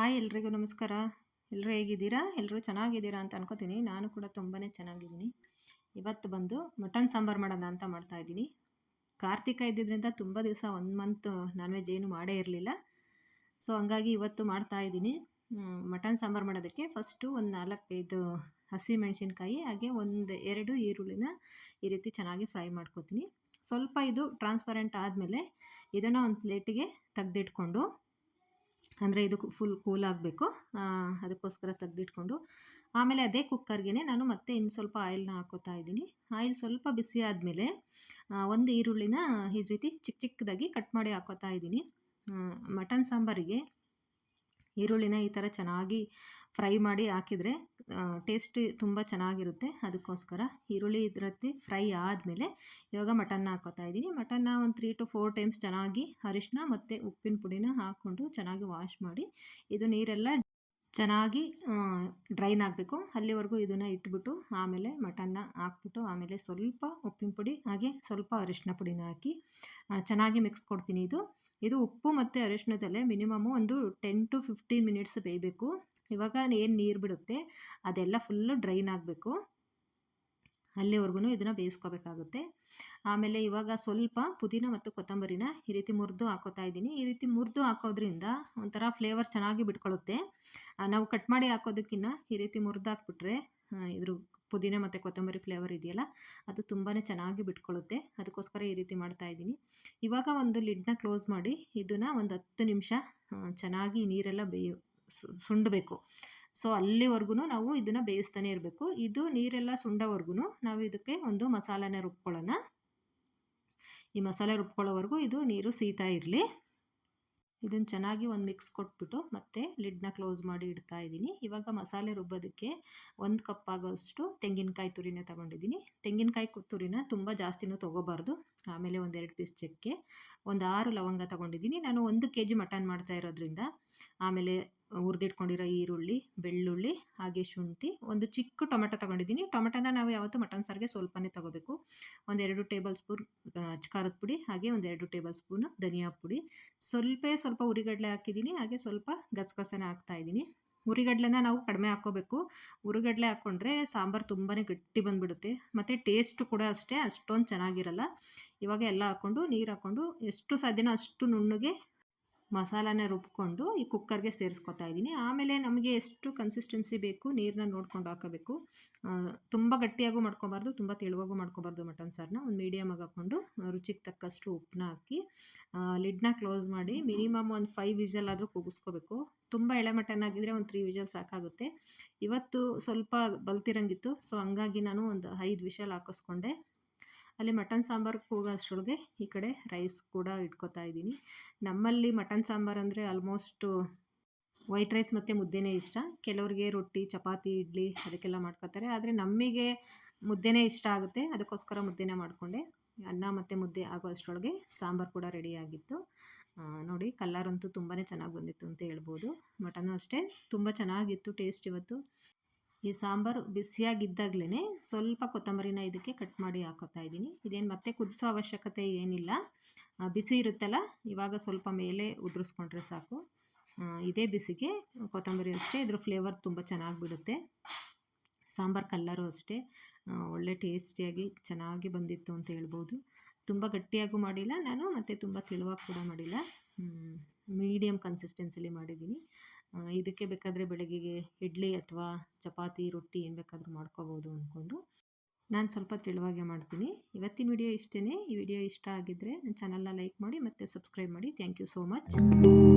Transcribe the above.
Hi ಎಲ್ರಿಗೂ ನಮಸ್ಕಾರ. ಎಲ್ಲರೂ ಹೇಗಿದ್ದೀರಾ? ಎಲ್ಲರೂ ಚೆನ್ನಾಗಿದ್ದೀರಾ ಅಂತ ಅನ್ಕೋತೀನಿ. ನಾನು ಕೂಡ ತುಂಬಾ ಚೆನ್ನಾಗಿದ್ದೀನಿ. ಇವತ್ತು ಬಂದು ಮಟನ್ ಸಾಂಬಾರು ಮಾಡೋಣ ಅಂತ ಮಾಡ್ತಾಯಿದ್ದೀನಿ ಕಾರ್ತಿಕ ಇದ್ದಿದ್ದರಿಂದ ತುಂಬ ದಿವಸ ಒಂದು ಮಂತ್ ನಾನ್ ವೆಜ್ ಏನು ಮಾಡೇ ಇರಲಿಲ್ಲ. ಸೊ ಹಂಗಾಗಿ ಇವತ್ತು ಮಾಡ್ತಾ ಇದ್ದೀನಿ. ಮಟನ್ ಸಾಂಬಾರು ಮಾಡೋದಕ್ಕೆ ಫಸ್ಟು ಒಂದು ನಾಲ್ಕೈದು ಹಸಿ ಮೆಣಸಿನ್ಕಾಯಿ, ಹಾಗೆ ಒಂದು ಎರಡು ಈರುಳ್ಳಿನ ಈ ರೀತಿ ಚೆನ್ನಾಗಿ ಫ್ರೈ ಮಾಡ್ಕೊತೀನಿ. ಸ್ವಲ್ಪ ಇದು ಟ್ರಾನ್ಸ್ಪರೆಂಟ್ ಆದಮೇಲೆ ಇದನ್ನು ಒಂದು ಪ್ಲೇಟಿಗೆ ತೆಗೆದಿಟ್ಕೊಂಡು ಅಂದರೆ ಇದು ಫುಲ್ ಕೂಲ್ ಆಗಬೇಕು. ಅದಕ್ಕೋಸ್ಕರ ತೆಗೆದಿಟ್ಕೊಂಡು. ಆಮೇಲೆ ಅದೇ ಕುಕ್ಕರ್ಗೆ ನಾನು ಮತ್ತೆ ಇನ್ನು ಸ್ವಲ್ಪ ಆಯಿಲ್ನ ಹಾಕೋತಾ ಇದ್ದೀನಿ. ಆಯಿಲ್ ಸ್ವಲ್ಪ ಬಿಸಿ ಆದಮೇಲೆ ಒಂದು ಈರುಳ್ಳಿನ ಈ ರೀತಿ ಚಿಕ್ಕ ಚಿಕ್ಕದಾಗಿ ಕಟ್ ಮಾಡಿ ಹಾಕೋತಾ ಇದ್ದೀನಿ. ಮಟನ್ ಸಾಂಬಾರಿಗೆ ಈರುಳ್ಳಿನ ಈ ಥರ ಚೆನ್ನಾಗಿ ಫ್ರೈ ಮಾಡಿ ಹಾಕಿದರೆ ಟೇಸ್ಟ್ ತುಂಬ ಚೆನ್ನಾಗಿರುತ್ತೆ. ಅದಕ್ಕೋಸ್ಕರ ಈರುಳ್ಳಿ ಇದರತ್ತಿ ಫ್ರೈ ಆದಮೇಲೆ ಇವಾಗ ಮಟನ್ನ ಹಾಕೋತಾ ಇದ್ದೀನಿ. ಮಟನ್ನ ಒಂದು ತ್ರೀ ಟು ಫೋರ್ ಟೈಮ್ಸ್ ಚೆನ್ನಾಗಿ ಅರಿಶಿನ ಮತ್ತು ಉಪ್ಪಿನ ಪುಡಿನ ಹಾಕ್ಕೊಂಡು ಚೆನ್ನಾಗಿ ವಾಶ್ ಮಾಡಿ, ಇದು ನೀರೆಲ್ಲ ಚೆನ್ನಾಗಿ ಡ್ರೈನ್ ಆಗಬೇಕು. ಅಲ್ಲಿವರೆಗೂ ಇದನ್ನು ಇಟ್ಬಿಟ್ಟು ಆಮೇಲೆ ಮಟನ್ನ ಹಾಕ್ಬಿಟ್ಟು ಆಮೇಲೆ ಸ್ವಲ್ಪ ಉಪ್ಪಿನ ಪುಡಿ, ಹಾಗೆ ಸ್ವಲ್ಪ ಅರಿಶಿನ ಪುಡಿನ ಹಾಕಿ ಚೆನ್ನಾಗಿ ಮಿಕ್ಸ್ ಕೊಡ್ತೀನಿ ಇದು. ಇದು ಉಪ್ಪು ಮತ್ತು ಅರಿಶಿನದಲ್ಲೇ ಮಿನಿಮಮ್ ಒಂದು ಟೆನ್ ಟು ಫಿಫ್ಟೀನ್ ಮಿನಿಟ್ಸ್ ಬೇಯಬೇಕು. ಇವಾಗ ಏನು ನೀರು ಬಿಡುತ್ತೆ, ಅದೆಲ್ಲ ಫುಲ್ಲು ಡ್ರೈನ್ ಆಗಬೇಕು. ಅಲ್ಲಿವರೆಗೂ ಇದನ್ನು ಬೇಯಿಸ್ಕೋಬೇಕಾಗುತ್ತೆ. ಆಮೇಲೆ ಇವಾಗ ಸ್ವಲ್ಪ ಪುದೀನ ಮತ್ತು ಕೊತ್ತಂಬರಿನ ಈ ರೀತಿ ಮುರಿದು ಹಾಕೋತಾ ಇದ್ದೀನಿ. ಈ ರೀತಿ ಮುರಿದು ಹಾಕೋದ್ರಿಂದ ಒಂಥರ ಫ್ಲೇವರ್ ಚೆನ್ನಾಗಿ ಬಿಟ್ಕೊಳ್ಳುತ್ತೆ ನಾವು ಕಟ್ ಮಾಡಿ ಹಾಕೋದಕ್ಕಿಂತ ಈ ರೀತಿ ಮುರಿದು ಹಾಕ್ಬಿಟ್ರೆ ಇದ್ರ ಪುದೀನ ಮತ್ತು ಕೊತ್ತಂಬರಿ ಫ್ಲೇವರ್ ಇದೆಯಲ್ಲ, ಅದು ತುಂಬಾ ಚೆನ್ನಾಗಿ ಬಿಟ್ಕೊಳ್ಳುತ್ತೆ ಅದಕ್ಕೋಸ್ಕರ ಈ ರೀತಿ ಮಾಡ್ತಾ ಇದ್ದೀನಿ. ಇವಾಗ ಒಂದು ಲಿಡ್ನ ಕ್ಲೋಸ್ ಮಾಡಿ ಇದನ್ನು ಒಂದು ಹತ್ತು ನಿಮಿಷ ಚೆನ್ನಾಗಿ ನೀರೆಲ್ಲ ಬೇಯು ಸುಂಡಬೇಕು. ಸೊ ಅಲ್ಲಿವರೆಗೂ ನಾವು ಇದನ್ನು ಬೇಯಿಸ್ತಾನೆ ಇರಬೇಕು. ಇದು ನೀರೆಲ್ಲ ಸುಂಡವರೆಗೂ ನಾವು ಇದಕ್ಕೆ ಒಂದು ಮಸಾಲೆನ ರುಬ್ಕೊಳ್ಳೋಣ. ಈ ಮಸಾಲೆ ರುಬ್ಕೊಳ್ಳೋವರೆಗೂ ಇದು ನೀರು ಸೀತಾ ಇರಲಿ. ಇದನ್ನು ಚೆನ್ನಾಗಿ ಒಂದು ಮಿಕ್ಸ್ ಕೊಟ್ಬಿಟ್ಟು ಮತ್ತೆ ಲಿಡ್ನ ಕ್ಲೋಸ್ ಮಾಡಿ ಇಡ್ತಾ ಇದ್ದೀನಿ. ಇವಾಗ ಮಸಾಲೆ ರುಬ್ಬೋದಕ್ಕೆ ಒಂದು ಕಪ್ ಆಗೋಷ್ಟು ತೆಂಗಿನಕಾಯಿ ತುರಿನ ತಗೊಂಡಿದ್ದೀನಿ. ತೆಂಗಿನಕಾಯಿ ತುರಿನ ತುಂಬ ಜಾಸ್ತಿನೂ ತೊಗೋಬಾರ್ದು. ಆಮೇಲೆ ಒಂದೆರಡು ಪೀಸ್ ಚಕ್ಕೆ. ಒಂದು ಆರು ಲವಂಗ ತೊಗೊಂಡಿದ್ದೀನಿ. ನಾನು ಒಂದು ಕೆ ಜಿ ಮಟನ್ ಮಾಡ್ತಾ ಇರೋದ್ರಿಂದ. ಆಮೇಲೆ ಹುರಿದಿಟ್ಕೊಂಡಿರೋ ಈರುಳ್ಳಿ, ಬೆಳ್ಳುಳ್ಳಿ, ಹಾಗೆ ಶುಂಠಿ. ಒಂದು ಚಿಕ್ಕ ಟೊಮೆಟೊ ತೊಗೊಂಡಿದ್ದೀನಿ. ಟೊಮೆಟೊನ ನಾವು ಯಾವತ್ತೂ ಮಟನ್ ಸಾರಿಗೆ ಸ್ವಲ್ಪನೇ ತೊಗೋಬೇಕು. ಒಂದೆರಡು ಟೇಬಲ್ ಸ್ಪೂನ್ ಖಾರದ ಪುಡಿ, ಹಾಗೆ ಒಂದೆರಡು ಟೇಬಲ್ ಸ್ಪೂನ್ ಧನಿಯಾ ಪುಡಿ. ಸ್ವಲ್ಪ ಸ್ವಲ್ಪ ಹುರಿಗಡಲೆ ಹಾಕಿದ್ದೀನಿ. ಹಾಗೆ ಸ್ವಲ್ಪ ಗಸಗಸನ ಹಾಕ್ತಾಯಿದ್ದೀನಿ ಉರಿಗಡ್ಲೆನ ನಾವು ಕಡಿಮೆ ಹಾಕ್ಕೋಬೇಕು ಉರಿಗಡ್ಲೆ ಹಾಕ್ಕೊಂಡ್ರೆ ಸಾಂಬಾರು ತುಂಬಾ ಗಟ್ಟಿ ಬಂದುಬಿಡುತ್ತೆ. ಮತ್ತು ಟೇಸ್ಟು ಕೂಡ ಅಷ್ಟೇ, ಅಷ್ಟೊಂದು ಚೆನ್ನಾಗಿರಲ್ಲ. ಇವಾಗ ಎಲ್ಲ ಹಾಕ್ಕೊಂಡು ನೀರು ಹಾಕ್ಕೊಂಡು ಎಷ್ಟು ಸಾಧ್ಯನೋ ಅಷ್ಟು ನುಣ್ಣಗೆ ಮಸಾಲಾನ ರುಬ್ಕೊಂಡು ಈ ಕುಕ್ಕರ್ಗೆ ಸೇರಿಸ್ಕೊತಾ ಇದ್ದೀನಿ. ಆಮೇಲೆ ನಮಗೆ ಎಷ್ಟು ಕನ್ಸಿಸ್ಟೆನ್ಸಿ ಬೇಕು ನೀರನ್ನ ನೋಡ್ಕೊಂಡು ಹಾಕೋಬೇಕು. ತುಂಬ ಗಟ್ಟಿಯಾಗೂ ಮಾಡ್ಕೊಬಾರ್ದು, ತುಂಬ ತೆಳುವಾಗೂ ಮಾಡ್ಕೊಬಾರ್ದು ಮಟನ್ ಸಾರನ್ನ ಒಂದು ಮೀಡಿಯಮಾಗಿ ಹಾಕ್ಕೊಂಡು ರುಚಿಗೆ ತಕ್ಕಷ್ಟು ಉಪ್ಪನ್ನ ಹಾಕಿ ಲಿಡ್ನ ಕ್ಲೋಸ್ ಮಾಡಿ ಮಿನಿಮಮ್ ಒಂದು ಫೈವ್ ವಿಜಲ್ ಆದರೂ ಕೂಗಿಸ್ಕೋಬೇಕು. ತುಂಬ ಎಳೆ ಮಟನ್ ಆಗಿದ್ದರೆ ಒಂದು ತ್ರೀ ವಿಜಲ್ ಸಾಕಾಗುತ್ತೆ. ಇವತ್ತು ಸ್ವಲ್ಪ ಬಲ್ತಿರಂಗಿತ್ತು, ಸೊ ಹಂಗಾಗಿ ನಾನು ಒಂದು ಐದು ವಿಷಲ್ ಹಾಕಿಸ್ಕೊಂಡೆ. ಅಲ್ಲಿ ಮಟನ್ ಸಾಂಬಾರು ಹೋಗೋ ಅಷ್ಟರೊಳಗೆ ಈ ಕಡೆ ರೈಸ್ ಕೂಡ ಇಟ್ಕೋತಾ ಇದ್ದೀನಿ. ನಮ್ಮಲ್ಲಿ ಮಟನ್ ಸಾಂಬಾರ್ ಅಂದರೆ ಆಲ್ಮೋಸ್ಟು ವೈಟ್ ರೈಸ್ ಮತ್ತು ಮುದ್ದೆನೇ ಇಷ್ಟ. ಕೆಲವರಿಗೆ ರೊಟ್ಟಿ, ಚಪಾತಿ, ಇಡ್ಲಿ ಅದಕ್ಕೆಲ್ಲ ಮಾಡ್ಕೋತಾರೆ. ಆದರೆ ನಮಗೆ ಮುದ್ದೆನೇ ಇಷ್ಟ ಆಗುತ್ತೆ. ಅದಕ್ಕೋಸ್ಕರ ಮುದ್ದೆನೇ ಮಾಡಿಕೊಂಡೆ. ಅನ್ನ ಮತ್ತು ಮುದ್ದೆ ಆಗೋ ಅಷ್ಟರೊಳಗೆ ಸಾಂಬಾರು ಕೂಡ ರೆಡಿಯಾಗಿತ್ತು ನೋಡಿ ಕಲ್ಲರಂತೂ ತುಂಬಾ ಚೆನ್ನಾಗಿ ಬಂದಿತ್ತು ಅಂತ ಹೇಳ್ಬೋದು. ಮಟನ್ ಅಷ್ಟೇ. ತುಂಬ ಚೆನ್ನಾಗಿತ್ತು ಟೇಸ್ಟ್ ಇವತ್ತು. ಈ ಸಾಂಬಾರು ಬಿಸಿಯಾಗಿದ್ದಾಗಲೇ ಸ್ವಲ್ಪ ಕೊತ್ತಂಬರಿನ ಇದಕ್ಕೆ ಕಟ್ ಮಾಡಿ ಹಾಕೋತಾ ಇದ್ದೀನಿ. ಇದೇನು ಮತ್ತೆ ಕುದಿಸೋ ಅವಶ್ಯಕತೆ ಏನಿಲ್ಲ. ಬಿಸಿ ಇರುತ್ತಲ್ಲ, ಇವಾಗ ಸ್ವಲ್ಪ ಮೇಲೆ ಉದುರಿಸ್ಕೊಂಡ್ರೆ ಸಾಕು. ಇದೇ ಬಿಸಿಗೆ ಕೊತ್ತಂಬರಿ ಅಷ್ಟೇ, ಇದ್ರ ಫ್ಲೇವರ್ ತುಂಬ ಚೆನ್ನಾಗಿ ಬಿಡುತ್ತೆ. ಸಾಂಬಾರು ಕಲ್ಲರು ಅಷ್ಟೇ. ಒಳ್ಳೆ ಟೇಸ್ಟಿಯಾಗಿ ಚೆನ್ನಾಗಿ ಬಂದಿತ್ತು ಅಂತ ಹೇಳ್ಬೋದು. ತುಂಬ ಗಟ್ಟಿಯಾಗೂ ಮಾಡಿಲ್ಲ ನಾನು, ಮತ್ತು ತುಂಬ ತೆಳುವಾಗಿ ಕೂಡ ಮಾಡಿಲ್ಲ. ಮೀಡಿಯಮ್ ಕನ್ಸಿಸ್ಟೆನ್ಸಿಲಿ ಮಾಡಿದ್ದೀನಿ. ಇದಕ್ಕೆ ಬೇಕಾದರೆ ಬೆಳಗ್ಗೆಗೆ ಇಡ್ಲಿ ಅಥವಾ ಚಪಾತಿ, ರೊಟ್ಟಿ ಏನು ಬೇಕಾದರೂ ಮಾಡ್ಕೋಬೋದು ಅಂದ್ಕೊಂಡು ನಾನು ಸ್ವಲ್ಪ ತೆಳುವಾಗೆ ಮಾಡ್ತೀನಿ. ಇವತ್ತಿನ ವಿಡಿಯೋ ಇಷ್ಟೇ ಈ ವಿಡಿಯೋ ಇಷ್ಟ ಆಗಿದ್ದರೆ ನನ್ನ ಚಾನಲ್ನ ಲೈಕ್ ಮಾಡಿ ಮತ್ತು ಸಬ್ಸ್ಕ್ರೈಬ್ ಮಾಡಿ. Thank you so much